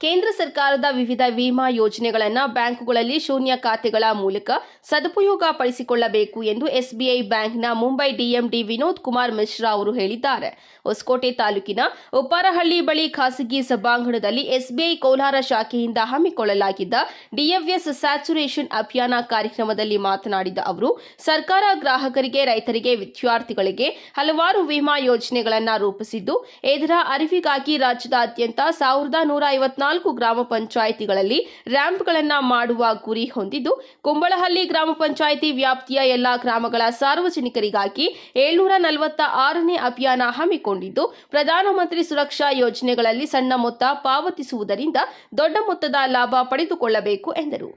ಕೇಂದ್ರ ಸರ್ಕಾರದ ವಿವಿಧ ವಿಮಾ ಯೋಜನೆಗಳನ್ನು ಬ್ಯಾಂಕುಗಳಲ್ಲಿ ಶೂನ್ಯ ಖಾತೆಗಳ ಮೂಲಕ ಸದುಪಯೋಗ ಪಡಿಸಿಕೊಳ್ಳಬೇಕು ಎಂದು ಎಸ್ಬಿಐ ಬ್ಯಾಂಕ್ನ ಮುಂಬೈ ಡಿಎಂಡಿ ವಿನೋದ್ ಕುಮಾರ್ ಮಿಶ್ರಾ ಅವರು ಹೇಳಿದ್ದಾರೆ. ಹೊಸಕೋಟೆ ತಾಲೂಕಿನ ಉಪ್ಪಾರಹಳ್ಳಿ ಬಳಿ ಖಾಸಗಿ ಸಭಾಂಗಣದಲ್ಲಿ ಎಸ್ಬಿಐ ಕೋಲಾರ ಶಾಖೆಯಿಂದ ಹಮ್ಮಿಕೊಳ್ಳಲಾಗಿದ್ದ ಡಿಎಫ್ಎಸ್ ಸ್ಯಾಚುರೇಷನ್ ಅಭಿಯಾನ ಕಾರ್ಯಕ್ರಮದಲ್ಲಿ ಮಾತನಾಡಿದ ಅವರು, ಸರ್ಕಾರ ಗ್ರಾಹಕರಿಗೆ, ರೈತರಿಗೆ, ವಿದ್ಯಾರ್ಥಿಗಳಿಗೆ ಹಲವಾರು ವಿಮಾ ಯೋಜನೆಗಳನ್ನು ರೂಪಿಸಿದ್ದು ಇದರ ಅರಿವಿಗಾಗಿ ರಾಜ್ಯದಾದ್ಯಂತ ಸಾವಿರದ ನೂರ ಗ್ರಾಮ ಪಂಚಾಯಿತಿಗಳಲ್ಲಿ ರ್ಯಾಂಪ್ಗಳನ್ನು ಮಾಡುವ ಗುರಿ ಹೊಂದಿದ್ದು, ಕುಂಬಳಹಳ್ಳಿ ಗ್ರಾಮ ಪಂಚಾಯಿತಿ ವ್ಯಾಪ್ತಿಯ ಎಲ್ಲಾ ಗ್ರಾಮಗಳ ಸಾರ್ವಜನಿಕರಿಗಾಗಿ ಏಳ್ನೂರ ನಲವತ್ತ ಆರನೇ ಅಭಿಯಾನ ಹಮ್ಮಿಕೊಂಡಿದ್ದು, ಪ್ರಧಾನಮಂತ್ರಿ ಸುರಕ್ಷಾ ಯೋಜನೆಗಳಲ್ಲಿ ಸಣ್ಣ ಮೊತ್ತ ಪಾವತಿಸುವುದರಿಂದ ದೊಡ್ಡ ಮೊತ್ತದ ಲಾಭ ಪಡೆದುಕೊಳ್ಳಬೇಕು ಎಂದರು.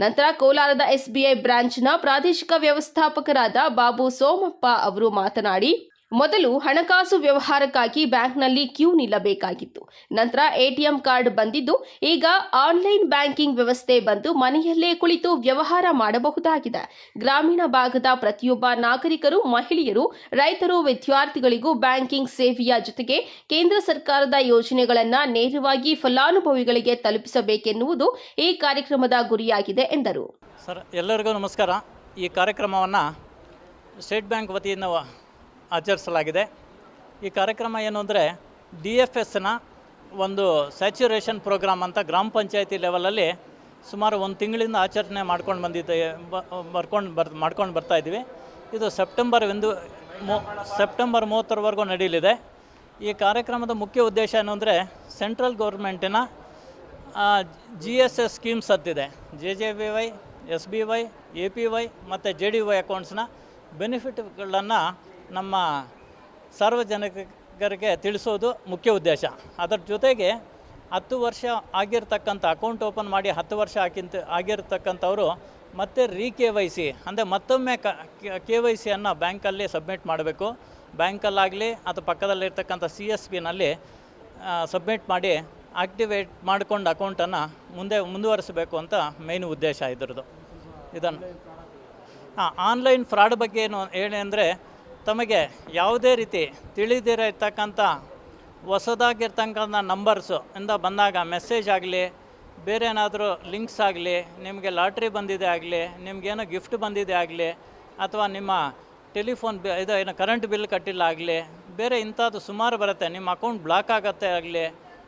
ನಂತರ ಕೋಲಾರದ ಎಸ್ಬಿಐ ಬ್ರಾಂಚ್ನ ಪ್ರಾದೇಶಿಕ ವ್ಯವಸ್ಥಾಪಕರಾದ ಬಾಬು ಸೋಮಪ್ಪ ಅವರು ಮಾತನಾಡಿ ಮೊದಲು ಹಣಕಾಸು ವ್ಯವಹಾರಕ್ಕಾಗಿ ಬ್ಯಾಂಕ್ನಲ್ಲಿ ಕ್ಯೂ ನಿಲ್ಲಬೇಕಾಗಿತ್ತು. ನಂತರ ಎಟಿಎಂ ಕಾರ್ಡ್ ಬಂದಿದ್ದು, ಈಗ ಆನ್ಲೈನ್ ಬ್ಯಾಂಕಿಂಗ್ ವ್ಯವಸ್ಥೆ ಬಂದು ಮನೆಯಲ್ಲೇ ಕುಳಿತು ವ್ಯವಹಾರ ಮಾಡಬಹುದಾಗಿದೆ. ಗ್ರಾಮೀಣ ಭಾಗದ ಪ್ರತಿಯೊಬ್ಬ ನಾಗರಿಕರು, ಮಹಿಳೆಯರು, ರೈತರು, ವಿದ್ಯಾರ್ಥಿಗಳಿಗೂ ಬ್ಯಾಂಕಿಂಗ್ ಸೇವೆಯ ಜೊತೆಗೆ ಕೇಂದ್ರ ಸರ್ಕಾರದ ಯೋಜನೆಗಳನ್ನು ನೇರವಾಗಿ ಫಲಾನುಭವಿಗಳಿಗೆ ತಲುಪಿಸಬೇಕೆನ್ನುವುದು ಈ ಕಾರ್ಯಕ್ರಮದ ಗುರಿಯಾಗಿದೆ ಎಂದರು. ಸರ್, ಎಲ್ಲರಿಗೂ ನಮಸ್ಕಾರ. ಈ ಕಾರ್ಯಕ್ರಮವನ್ನು ಸ್ಟೇಟ್ ಬ್ಯಾಂಕ್ ವತಿಯಿಂದ ಆಚರಿಸಲಾಗಿದೆ. ಈ ಕಾರ್ಯಕ್ರಮ ಏನು ಅಂದರೆ ಡಿ ಎಫ್ ಎಸ್ನ ಒಂದು ಸ್ಯಾಚುರೇಷನ್ ಪ್ರೋಗ್ರಾಮ್ ಅಂತ ಗ್ರಾಮ ಪಂಚಾಯತಿ ಲೆವೆಲಲ್ಲಿ ಸುಮಾರು ಒಂದು ತಿಂಗಳಿಂದ ಆಚರಣೆ ಮಾಡ್ಕೊಂಡು ಬಂದಿದ್ದೆ ಬರ್ಕೊಂಡು ಬರ್, ಮಾಡ್ಕೊಂಡು ಬರ್ತಾ ಇದ್ದೀವಿ. ಇದು ಸೆಪ್ಟೆಂಬರ್ ಒಂದು, ಮೂ, ಸೆಪ್ಟೆಂಬರ್ ಮೂವತ್ತರವರೆಗೂ ನಡೆಯಲಿದೆ. ಈ ಕಾರ್ಯಕ್ರಮದ ಮುಖ್ಯ ಉದ್ದೇಶ ಏನು ಅಂದರೆ ಸೆಂಟ್ರಲ್ ಗೌರ್ಮೆಂಟಿನ ಜಿ ಎಸ್ ಎಸ್ ಸ್ಕೀಮ್ಸ್ ಅಂತಿದೆ J J B Y, S B Y, A P Y ಮತ್ತು ಜೆ ಡಿ ವೈ ಅಕೌಂಟ್ಸ್ನ ಬೆನಿಫಿಟ್ಗಳನ್ನು ನಮ್ಮ ಸಾರ್ವಜನಿಕರಿಗೆ ತಿಳಿಸೋದು ಮುಖ್ಯ ಉದ್ದೇಶ. ಅದರ ಜೊತೆಗೆ ಹತ್ತು ವರ್ಷ ಆಗಿರ್ತಕ್ಕಂಥ ಅಕೌಂಟ್ ಓಪನ್ ಮಾಡಿ ಹತ್ತು ವರ್ಷ ಹಾಕಿಂತ ಆಗಿರ್ತಕ್ಕಂಥವ್ರು ಮತ್ತೆ ರೀ ಕೆ ವೈ ಸಿ ಅಂದರೆ ಮತ್ತೊಮ್ಮೆ ಕ, ಕೆ ವೈ ಸಿಯನ್ನು ಬ್ಯಾಂಕಲ್ಲಿ ಸಬ್ಮಿಟ್ ಮಾಡಬೇಕು. ಬ್ಯಾಂಕಲ್ಲಾಗಲಿ ಅಥವಾ ಪಕ್ಕದಲ್ಲಿರ್ತಕ್ಕಂಥ ಸಿ ಎಸ್ ಬಿನಲ್ಲಿ ಸಬ್ಮಿಟ್ ಮಾಡಿ ಆಕ್ಟಿವೇಟ್ ಮಾಡಿಕೊಂಡು ಅಕೌಂಟನ್ನು ಮುಂದೆ ಮುಂದುವರಿಸಬೇಕು ಅಂತ ಮೇನ್ ಉದ್ದೇಶ ಇದ್ರದ್ದು. ಇದನ್ನು. ಹಾಂ ಆನ್ಲೈನ್ ಫ್ರಾಡ್ ಬಗ್ಗೆ ಏನು ಅಂದರೆ ತಮಗೆ ಯಾವುದೇ ರೀತಿ ತಿಳಿದಿರೋ ಇರ್ತಕ್ಕಂಥ ಹೊಸದಾಗಿರ್ತಕ್ಕಂಥ ನಂಬರ್ಸು ಇಂದ ಬಂದಾಗ ಮೆಸೇಜ್ ಆಗಲಿ, ಬೇರೆ ಏನಾದರೂ ಲಿಂಕ್ಸ್ ಆಗಲಿ, ನಿಮಗೆ ಲಾಟ್ರಿ ಬಂದಿದೆ ಆಗಲಿ ನಿಮಗೇನೋ ಗಿಫ್ಟ್ ಬಂದಿದೆ ಆಗಲಿ, ಅಥವಾ ನಿಮ್ಮ ಟೆಲಿಫೋನ್ ಬಿ ಇದು ಏನು ಕರೆಂಟ್ ಬಿಲ್ ಕಟ್ಟಿಲ್ಲ ಆಗಲಿ, ಬೇರೆ ಇಂಥದ್ದು ಸುಮಾರು ಬರುತ್ತೆ. ನಿಮ್ಮ ಅಕೌಂಟ್ ಬ್ಲಾಕ್ ಆಗತ್ತೆ ಆಗಲಿ,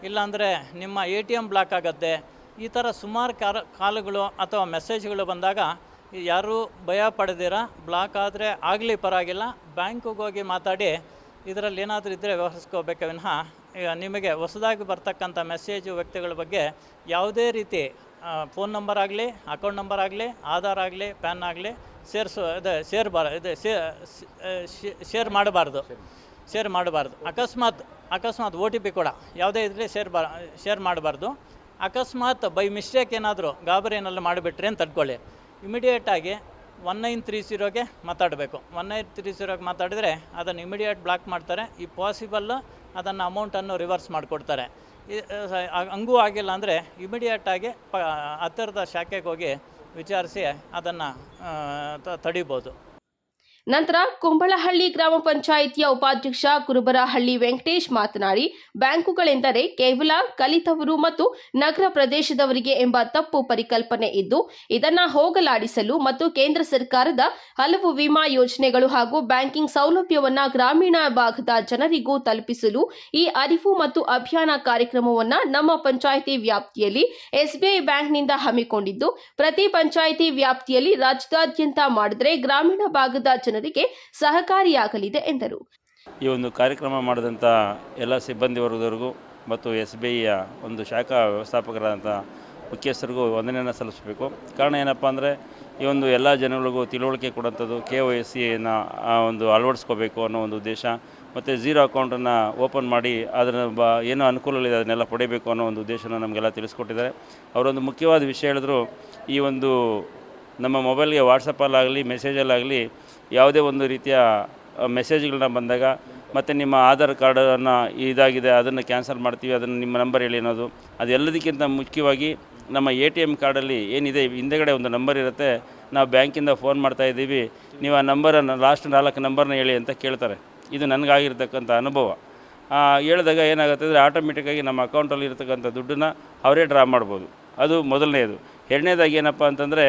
ಇಲ್ಲಾಂದರೆ ನಿಮ್ಮ ಎ ಟಿ ಎಂ ಬ್ಲಾಕ್ ಆಗುತ್ತೆ. ಈ ಥರ ಸುಮಾರು ಕಾರ, ಕಾಲುಗಳು ಅಥವಾ ಮೆಸೇಜ್ಗಳು ಬಂದಾಗ ಯಾರೂ ಭಯ ಪಡೆದಿರ? ಬ್ಲಾಕ್ ಆದರೆ ಆಗಲಿ ಪರವಾಗಿಲ್ಲ. ಬ್ಯಾಂಕಿಗೆ ಹೋಗಿ ಮಾತಾಡಿ, ಇದರಲ್ಲಿ ಏನಾದರೂ ಇದ್ದರೆ ವ್ಯವಹರಿಸ್ಕೋಬೇಕೆ ವಿನಃ ನಿಮಗೆ ಹೊಸದಾಗಿ ಬರ್ತಕ್ಕಂಥ ಮೆಸೇಜು ವ್ಯಕ್ತಿಗಳ ಬಗ್ಗೆ ಯಾವುದೇ ರೀತಿ ಫೋನ್ ನಂಬರ್ ಆಗಲಿ, ಅಕೌಂಟ್ ನಂಬರ್ ಆಗಲಿ, ಆಧಾರ್ ಆಗಲಿ, ಪ್ಯಾನ್ ಆಗಲಿ ಸೇರಿಸೋ ಇದು ಶೇರ್ ಬಾರ ಇದು ಶೇರ್ ಮಾಡಬಾರ್ದು. ಶೇರ್ ಮಾಡಬಾರ್ದು. ಅಕಸ್ಮಾತ್ ಅಕಸ್ಮಾತ್ ಓ ಟಿ ಪಿ ಕೂಡ ಯಾವುದೇ ಇದ್ದರೆ ಶೇರ್ ಬಾ ಶೇರ್ ಮಾಡಬಾರ್ದು. ಅಕಸ್ಮಾತ್ ಬೈ ಮಿಸ್ಟೇಕ್ ಏನಾದರೂ ಗಾಬರಿ ಏನಾದ್ರು ಮಾಡಿಬಿಟ್ರೆ ಅಂತ ತಡ್ಕೊಳ್ಳಿ ಇಮಿಡಿಯೇಟಾಗಿ ಒನ್ ನೈನ್ ತ್ರೀ ಜೀರೋಗೆ ಮಾತಾಡಬೇಕು. ಒನ್ ನೈನ್ ತ್ರೀ ಜೀರೋಗೆ ಮಾತಾಡಿದರೆ ಅದನ್ನು ಇಮಿಡಿಯೇಟ್ ಬ್ಲಾಕ್ ಮಾಡ್ತಾರೆ. ಈ ಪಾಸಿಬಲ್ಲು ಅದನ್ನು ಅಮೌಂಟನ್ನು ರಿವರ್ಸ್ ಮಾಡಿಕೊಡ್ತಾರೆ. ಹಂಗೂ ಆಗಿಲ್ಲ ಅಂದರೆ ಇಮಿಡಿಯೇಟಾಗಿ ಪ ಹತ್ತಿರದ ಶಾಖೆಗೆ ಹೋಗಿ ವಿಚಾರಿಸಿ ಅದನ್ನು ತಡಿಬೋದು. ನಂತರ ಕುಂಬಳಹಳ್ಳಿ ಗ್ರಾಮ ಪಂಚಾಯಿತಿಯ ಉಪಾಧ್ಯಕ್ಷ ಕುರುಬರಹಳ್ಳಿ ವೆಂಕಟೇಶ್ ಮಾತನಾಡಿ, ಬ್ಯಾಂಕುಗಳೆಂದರೆ ಕೇವಲ ಕಲಿತವರು ಮತ್ತು ನಗರ ಪ್ರದೇಶದವರಿಗೆ ಎಂಬ ತಪ್ಪು ಪರಿಕಲ್ಪನೆ ಇದ್ದು, ಇದನ್ನ ಹೋಗಲಾಡಿಸಲು ಮತ್ತು ಕೇಂದ್ರ ಸರ್ಕಾರದ ಹಲವು ವಿಮಾ ಯೋಜನೆಗಳು ಹಾಗೂ ಬ್ಯಾಂಕಿಂಗ್ ಸೌಲಭ್ಯವನ್ನ ಗ್ರಾಮೀಣ ಭಾಗದ ಜನರಿಗೂ ತಲುಪಿಸಲು ಈ ಅರಿವು ಮತ್ತು ಅಭಿಯಾನ ಕಾರ್ಯಕ್ರಮವನ್ನ ನಮ್ಮ ಪಂಚಾಯಿತಿ ವ್ಯಾಪ್ತಿಯಲ್ಲಿ ಎಸ್ಬಿಐ ಬ್ಯಾಂಕ್ನಿಂದ ಹಮ್ಮಿಕೊಂಡಿದ್ದು, ಪ್ರತಿ ಪಂಚಾಯಿತಿ ವ್ಯಾಪ್ತಿಯಲ್ಲಿ ರಾಜ್ಯದಾದ್ಯಂತ ಮಾಡಿದ್ರೆ ಗ್ರಾಮೀಣ ಭಾಗದ ಜನರಿಗೆ ಸಹಕಾರಿಯಾಗಲಿದೆ ಎಂದರು. ಈ ಒಂದು ಕಾರ್ಯಕ್ರಮ ಮಾಡಿದಂಥ ಎಲ್ಲ ಸಿಬ್ಬಂದಿ ವರ್ಗದವರಿಗೂ ಮತ್ತು ಎಸ್ ಬಿ ಐಯ ಒಂದು ಶಾಖಾ ವ್ಯವಸ್ಥಾಪಕರಾದಂಥ ಮುಖ್ಯಸ್ಥರಿಗೂ ವಂದನೆಯನ್ನು ಸಲ್ಲಿಸಬೇಕು. ಕಾರಣ ಏನಪ್ಪ ಅಂದರೆ ಈ ಒಂದು ಎಲ್ಲ ಜನಗಳಿಗೂ ತಿಳುವಳಿಕೆ ಕೊಡೋಂಥದ್ದು ಕೆ ಒ ಎಸ್ ಸಿಯನ್ನು ಒಂದು ಅಳವಡಿಸ್ಕೋಬೇಕು ಅನ್ನೋ ಒಂದು ಉದ್ದೇಶ ಮತ್ತು ಝೀರೋ ಅಕೌಂಟನ್ನು ಓಪನ್ ಮಾಡಿ ಅದರ ಬ ಏನೋ ಅನುಕೂಲಗಳಿದೆ ಅದನ್ನೆಲ್ಲ ಪಡೆಯಬೇಕು ಅನ್ನೋ ಒಂದು ಉದ್ದೇಶನ ನಮಗೆಲ್ಲ ತಿಳಿಸ್ಕೊಟ್ಟಿದ್ದಾರೆ. ಅವರೊಂದು ಮುಖ್ಯವಾದ ವಿಷಯ ಹೇಳಿದ್ರು ಈ ಒಂದು ನಮ್ಮ ಮೊಬೈಲ್ಗೆ ವಾಟ್ಸಪ್ಪಲ್ಲಾಗಲಿ, ಮೆಸೇಜಲ್ಲಾಗಲಿ ಯಾವುದೇ ಒಂದು ರೀತಿಯ ಮೆಸೇಜ್ಗಳನ್ನ ಬಂದಾಗ ಮತ್ತು ನಿಮ್ಮ ಆಧಾರ್ ಕಾರ್ಡನ್ನು ಇದಾಗಿದೆ, ಅದನ್ನು ಕ್ಯಾನ್ಸಲ್ ಮಾಡ್ತೀವಿ, ಅದನ್ನು ನಿಮ್ಮ ನಂಬರ್ ಹೇಳಿ ಅನ್ನೋದು, ಅದೆಲ್ಲದಕ್ಕಿಂತ ಮುಖ್ಯವಾಗಿ ನಮ್ಮ ಎ ಟಿ ಎಂ ಕಾರ್ಡಲ್ಲಿ ಏನಿದೆ, ಹಿಂದೆಗಡೆ ಒಂದು ನಂಬರ್ ಇರುತ್ತೆ, ನಾವು ಬ್ಯಾಂಕಿಂದ ಫೋನ್ ಮಾಡ್ತಾ ಇದ್ದೀವಿ, ನೀವು ಆ ನಂಬರನ್ನು, ಲಾಸ್ಟ್ ನಾಲ್ಕು ನಂಬರ್ನ ಹೇಳಿ ಅಂತ ಕೇಳ್ತಾರೆ. ಇದು ನನಗಾಗಿರ್ತಕ್ಕಂಥ ಅನುಭವ. ಹೇಳಿದಾಗ ಏನಾಗುತ್ತೆ ಅಂದರೆ ಆಟೋಮೆಟಿಕ್ಕಾಗಿ ನಮ್ಮ ಅಕೌಂಟಲ್ಲಿ ಇರತಕ್ಕಂಥ ದುಡ್ಡನ್ನ ಅವರೇ ಡ್ರಾ ಮಾಡ್ಬೋದು. ಅದು ಮೊದಲನೇದು. ಎರಡನೇದಾಗಿ ಏನಪ್ಪ ಅಂತಂದರೆ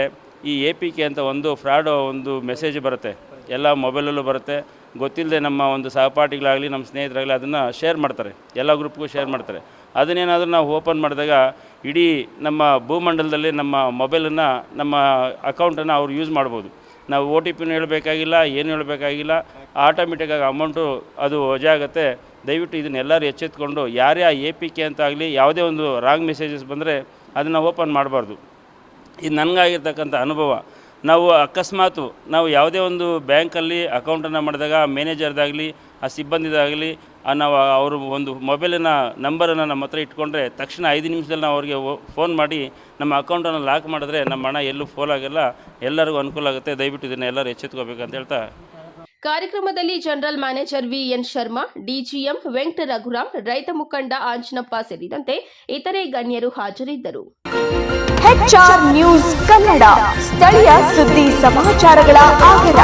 ಈ ಎ ಪಿ ಕೆ ಅಂತ ಒಂದು ಫ್ರಾಡ್ ಒಂದು ಮೆಸೇಜ್ ಬರುತ್ತೆ. ಎಲ್ಲ ಮೊಬೈಲಲ್ಲೂ ಬರುತ್ತೆ. ಗೊತ್ತಿಲ್ಲದೆ ನಮ್ಮ ಒಂದು ಸಹಪಾಠಿಗಳಾಗಲಿ, ನಮ್ಮ ಸ್ನೇಹಿತರಾಗಲಿ ಅದನ್ನು ಶೇರ್ ಮಾಡ್ತಾರೆ. ಎಲ್ಲ ಗ್ರೂಪ್ಗೂ ಶೇರ್ ಮಾಡ್ತಾರೆ. ಅದನ್ನೇನಾದರೂ ನಾವು ಓಪನ್ ಮಾಡಿದಾಗ ಇಡೀ ನಮ್ಮ ಭೂಮಂಡಲದಲ್ಲಿ ನಮ್ಮ ಮೊಬೈಲನ್ನು, ನಮ್ಮ ಅಕೌಂಟನ್ನು ಅವ್ರು ಯೂಸ್ ಮಾಡ್ಬೋದು. ನಾವು ಒ ಟಿ ಪಿನೂ ಹೇಳಬೇಕಾಗಿಲ್ಲ, ಏನು ಹೇಳಬೇಕಾಗಿಲ್ಲ ಆಟೋಮೆಟಿಕ್ಕಾಗಿ ಅಮೌಂಟು ಅದು ವಜಾ ಆಗುತ್ತೆ. ದಯವಿಟ್ಟು ಇದನ್ನೆಲ್ಲರೂ ಎಚ್ಚೆತ್ಕೊಂಡು, ಯಾರೇ ಆ ಎ ಪಿ ಕೆ ಅಂತಾಗಲಿ ಯಾವುದೇ ಒಂದು ರಾಂಗ್ ಮೆಸೇಜಸ್ ಬಂದರೆ ಅದನ್ನು ಓಪನ್ ಮಾಡಬಾರ್ದು. ಇದು ನನಗಾಗಿರ್ತಕ್ಕಂಥ ಅನುಭವ. ನಾವು ಅಕಸ್ಮಾತು ನಾವು ಯಾವುದೇ ಒಂದು ಬ್ಯಾಂಕಲ್ಲಿ ಅಕೌಂಟನ್ನು ಮಾಡಿದಾಗ ಆ ಮ್ಯಾನೇಜರ್ದಾಗಲಿ, ಆ ಸಿಬ್ಬಂದಿದಾಗಲಿ ನಾವು ಅವರು ಒಂದು ಮೊಬೈಲಿನ ನಂಬರನ್ನು ನಮ್ಮ ಹತ್ರ ಇಟ್ಕೊಂಡ್ರೆ ತಕ್ಷಣ ಐದು ನಿಮಿಷದಲ್ಲಿ ನಾವು ಅವ್ರಿಗೆ ಫೋನ್ ಮಾಡಿ ನಮ್ಮ ಅಕೌಂಟನ್ನು ಲಾಕ್ ಮಾಡಿದ್ರೆ ನಮ್ಮ ಹಣ ಎಲ್ಲೂ ಫೋಲ್ ಆಗಲ್ಲ. ಎಲ್ಲರಿಗೂ ಅನುಕೂಲ ಆಗುತ್ತೆ. ದಯವಿಟ್ಟು ಇದನ್ನು ಎಲ್ಲರೂ ಎಚ್ಚೆತ್ಕೋಬೇಕಂತ ಹೇಳ್ತಾ. ಕಾರ್ಯಕ್ರಮದಲ್ಲಿ general manager V N Sharma, DGM Venkata Raghuram, ರೈತ ಮುಖಂಡ ಆಂಜನಪ್ಪ ಸೇರಿದಂತೆ ಇತರೆ ಗಣ್ಯರು ಹಾಜರಿದ್ದರು. ನ್ಯೂಸ್ ಕನ್ನಡ. ಸ್ಥಳೀಯ ಸುದ್ದಿ ಸಮಾಚಾರಗಳ ಆಗರ